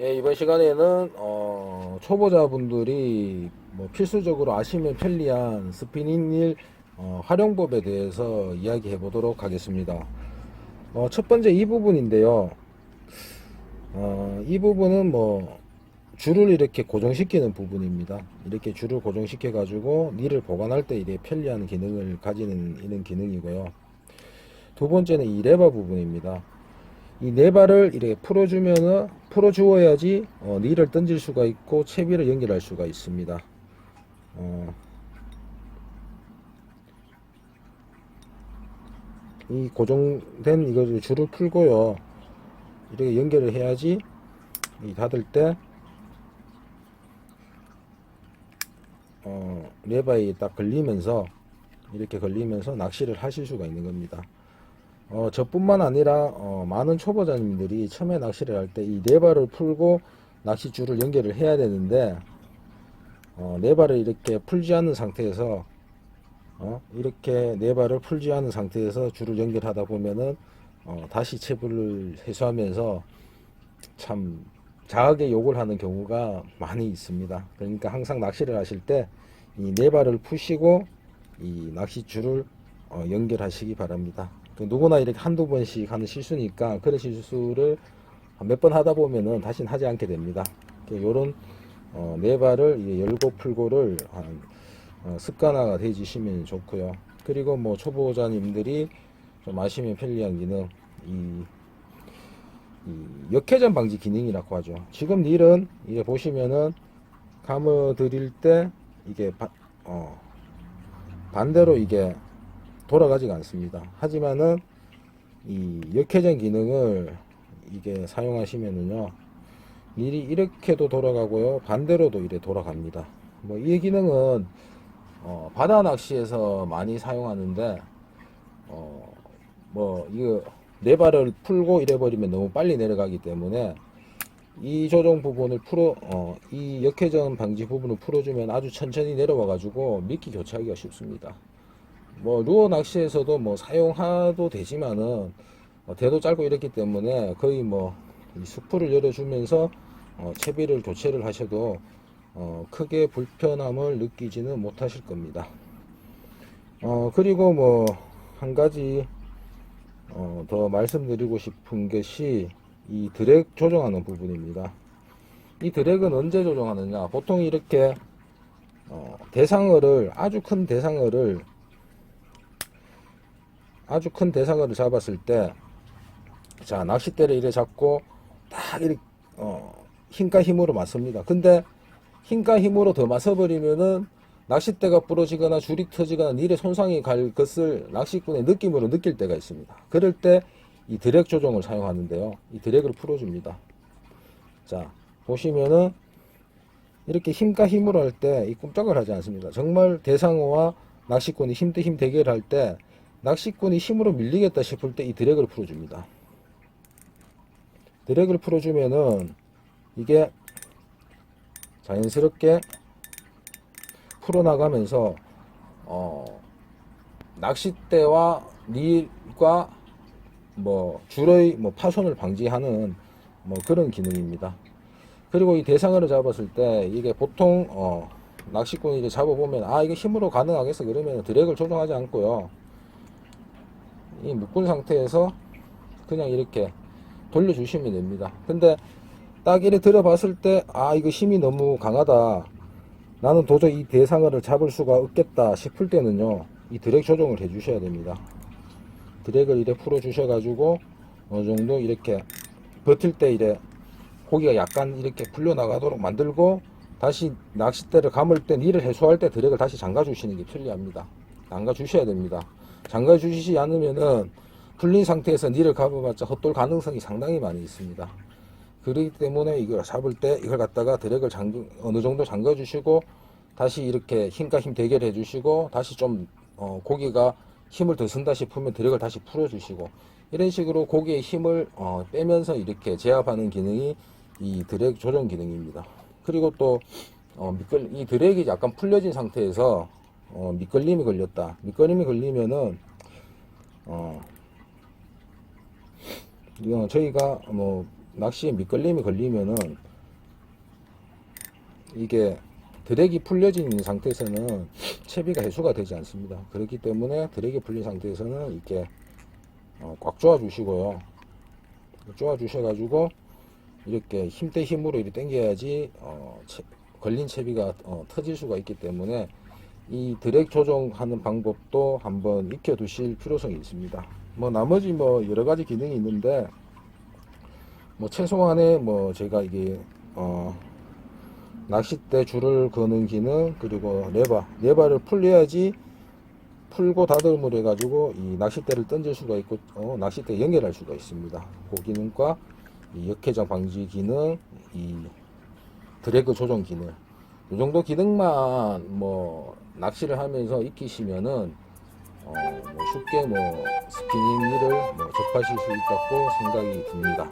예, 이번 시간에는 어, 초보자분들이 뭐 필수적으로 아시면 편리한 스피닝 일 어, 활용법에 대해서 이야기해 보도록 하겠습니다. 어, 첫 번째 이 부분인데요. 어, 이 부분은 뭐 줄을 이렇게 고정시키는 부분입니다. 이렇게 줄을 고정시켜 가지고 니를 보관할 때 이렇게 편리한 기능을 가지는 이런 기능이고요. 두 번째는 이 레버 부분입니다. 이 네 발을 이렇게 풀어주면은 풀어주어야지 어, 니를 던질 수가 있고 채비를 연결할 수가 있습니다. 어, 이 고정된 이거 줄을 풀고요. 이렇게 연결을 해야지 이 닫을 때 어, 레바에 딱 걸리면서 이렇게 걸리면서 낚시를 하실 수가 있는 겁니다. 어, 저뿐만 아니라 어, 많은 초보자님들이 처음에 낚시를 할 때 이 네발을 풀고 낚시줄을 연결을 해야 되는데 어, 네발을 이렇게 풀지 않는 상태에서 어, 이렇게 네발을 풀지 않은 상태에서 줄을 연결하다 보면은 어, 다시 체불을 해소하면서 참 자하게 욕을 하는 경우가 많이 있습니다. 그러니까 항상 낚시를 하실 때 이 네발을 푸시고 이 낚시줄을 어, 연결하시기 바랍니다. 그 누구나 이렇게 한두 번씩 하는 실수니까 그런 실수를 몇 번 하다 보면은 다시는 하지 않게 됩니다. 요런 어, 네 발을 이제 열고 풀고를 한, 어, 습관화가 되지시면 좋고요. 그리고 뭐 초보자님들이 좀 아시면 편리한 기능 이, 이 역회전 방지 기능이라고 하죠. 지금 닐은 이제 보시면은 감어 드릴 때 이게 바, 어, 반대로 이게 돌아가지가 않습니다. 하지만은 이 역회전 기능을 이게 사용하시면은요 일이 이렇게도 돌아가고요 반대로도 이래 돌아갑니다. 뭐 이 기능은 어, 바다 낚시에서 많이 사용하는데 어, 뭐 이거 네 발을 풀고 이래 버리면 너무 빨리 내려가기 때문에 이 조정 부분을 풀어 어, 이 역회전 방지 부분을 풀어주면 아주 천천히 내려와 가지고 미끼 교체하기가 쉽습니다. 뭐 루어 낚시에서도 뭐 사용해도 되지만은 어, 대도 짧고 이랬기 때문에 거의 뭐이 수풀을 열어주면서 어, 채비를 교체를 하셔도 어, 크게 불편함을 느끼지는 못하실 겁니다. 어, 그리고 뭐 한 가지 어, 더 말씀드리고 싶은 것이 이 드랙 조정하는 부분입니다. 이 드랙은 언제 조정하느냐? 보통 이렇게 어, 대상어를 아주 큰 대상어를 아주 큰 대상어를 잡았을 때, 자, 낚싯대를 이래 잡고, 딱 이렇게, 어, 힘과 힘으로 맞습니다. 근데, 힘과 힘으로 더 맞서버리면은, 낚싯대가 부러지거나 줄이 터지거나 닐에 손상이 갈 것을 낚시꾼의 느낌으로 느낄 때가 있습니다. 그럴 때, 이 드랙 조정을 사용하는데요. 이 드랙을 풀어줍니다. 자, 보시면은, 이렇게 힘과 힘으로 할 때, 이 꼼짝을 하지 않습니다. 정말 대상어와 낚시꾼이 힘 대 힘 대결할 때, 낚시꾼이 힘으로 밀리겠다 싶을 때 이 드랙을 풀어줍니다. 드랙을 풀어주면은 이게 자연스럽게 풀어나가면서 어 낚싯대와 릴과 뭐 줄의 뭐 파손을 방지하는 뭐 그런 기능입니다. 그리고 이 대상어를 잡았을 때 이게 보통 어 낚시꾼이 이제 잡아보면 아 이게 힘으로 가능하겠어 그러면 드랙을 조정하지 않고요. 이 묶은 상태에서 그냥 이렇게 돌려주시면 됩니다. 근데 딱 이렇게 들어봤을 때, 아, 이거 힘이 너무 강하다. 나는 도저히 이 대상어를 잡을 수가 없겠다 싶을 때는요, 이 드랙 조정을 해 주셔야 됩니다. 드랙을 이렇게 풀어 주셔 가지고, 어느 정도 이렇게 버틸 때 이래 고기가 약간 이렇게 풀려나가도록 만들고, 다시 낚싯대를 감을 때, 니를 해소할 때 드랙을 다시 잠가 주시는 게 편리합니다. 잠가 주셔야 됩니다. 잠가 주시지 않으면은 풀린 상태에서 니를 감아봤자 헛돌 가능성이 상당히 많이 있습니다. 그렇기 때문에 이걸 잡을 때 이걸 갖다가 드랙을 잠 어느 정도 잠가 주시고 다시 이렇게 힘과 힘 대결해 주시고 다시 좀 어, 고기가 힘을 더 쓴다 싶으면 드랙을 다시 풀어 주시고 이런 식으로 고기의 힘을 어, 빼면서 이렇게 제압하는 기능이 이 드랙 조정 기능입니다. 그리고 또 어, 미끌 이 드랙이 약간 풀려진 상태에서 어, 미끌림이 걸렸다. 미끌림이 걸리면은 어, 이거 저희가 뭐 낚시에 미끌림이 걸리면은 이게 드랙이 풀려진 상태에서는 채비가 해소가 되지 않습니다. 그렇기 때문에 드랙이 풀린 상태에서는 이렇게 어, 꽉 조아 주시고요. 조아 주셔가지고 이렇게 힘 대 힘으로 이렇게 당겨야지 어, 채- 걸린 채비가 어, 터질 수가 있기 때문에 이 드랙 조정하는 방법도 한번 익혀 두실 필요성이 있습니다. 뭐 나머지 뭐 여러 가지 기능이 있는데 뭐 최소한의 뭐 제가 이게 어 낚싯대 줄을 거는 기능 그리고 레바 레바를 풀려야지 풀고 다듬을 해 가지고 이 낚싯대를 던질 수가 있고 어, 낚싯대 연결할 수가 있습니다. 그 기능과 이 역회전 방지 기능, 이 드래그 조정 기능 이 정도 기능만 뭐 낚시를 하면서 익히시면은 어, 뭐 쉽게 뭐 스피닝 일을 뭐 접하실 수 있다고 생각이 듭니다.